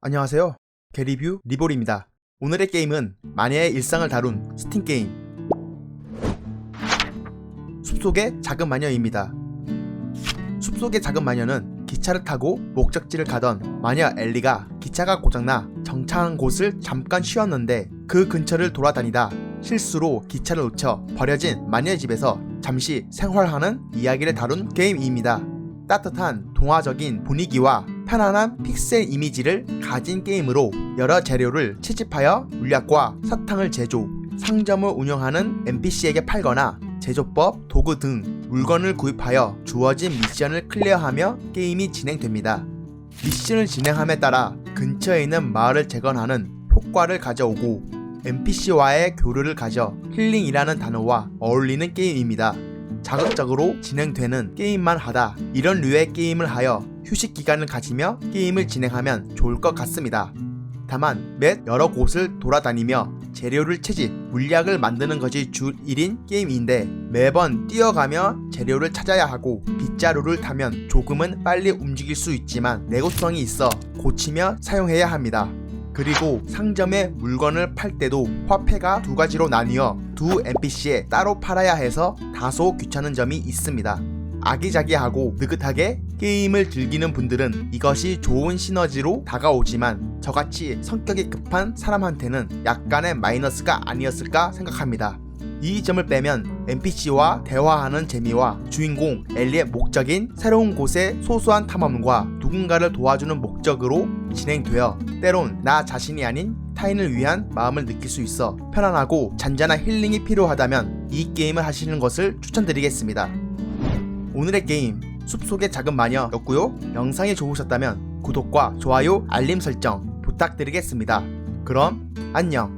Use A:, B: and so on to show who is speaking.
A: 안녕하세요. 게리뷰 리볼입니다. 오늘의 게임은 마녀의 일상을 다룬 스팀 게임. 숲속의 작은 마녀입니다. 숲속의 작은 마녀는 기차를 타고 목적지를 가던 마녀 엘리가 기차가 고장나 정차한 곳을 잠깐 쉬었는데 그 근처를 돌아다니다 실수로 기차를 놓쳐 버려진 마녀의 집에서 잠시 생활하는 이야기를 다룬 게임입니다. 따뜻한 동화적인 분위기와 편안한 픽셀 이미지를 가진 게임으로 여러 재료를 채집하여 물약과 사탕을 제조, 상점을 운영하는 NPC에게 팔거나 제조법, 도구 등 물건을 구입하여 주어진 미션을 클리어하며 게임이 진행됩니다. 미션을 진행함에 따라 근처에 있는 마을을 재건하는 효과를 가져오고 NPC와의 교류를 가져 힐링이라는 단어와 어울리는 게임입니다. 자극적으로 진행되는 게임만 하다 이런 류의 게임을 하여 휴식 기간을 가지며 게임을 진행하면 좋을 것 같습니다. 다만 몇 여러 곳을 돌아다니며 재료를 채집, 물약을 만드는 것이 주 일인 게임인데 매번 뛰어가며 재료를 찾아야 하고 빗자루를 타면 조금은 빨리 움직일 수 있지만 내구성이 있어 고치며 사용해야 합니다. 그리고 상점에 물건을 팔 때도 화폐가 두 가지로 나뉘어 두 NPC에 따로 팔아야 해서 다소 귀찮은 점이 있습니다. 아기자기하고 느긋하게 게임을 즐기는 분들은 이것이 좋은 시너지로 다가오지만 저같이 성격이 급한 사람한테는 약간의 마이너스가 아니었을까 생각합니다. 이 점을 빼면 NPC와 대화하는 재미와 주인공 엘리의 목적인 새로운 곳의 소소한 탐험과 누군가를 도와주는 목적으로 진행되어 때론 나 자신이 아닌 타인을 위한 마음을 느낄 수 있어 편안하고 잔잔한 힐링이 필요하다면 이 게임을 하시는 것을 추천드리겠습니다. 오늘의 게임 숲속의 작은 마녀였고요. 영상이 좋으셨다면 구독과 좋아요, 알림 설정 부탁드리겠습니다. 그럼 안녕.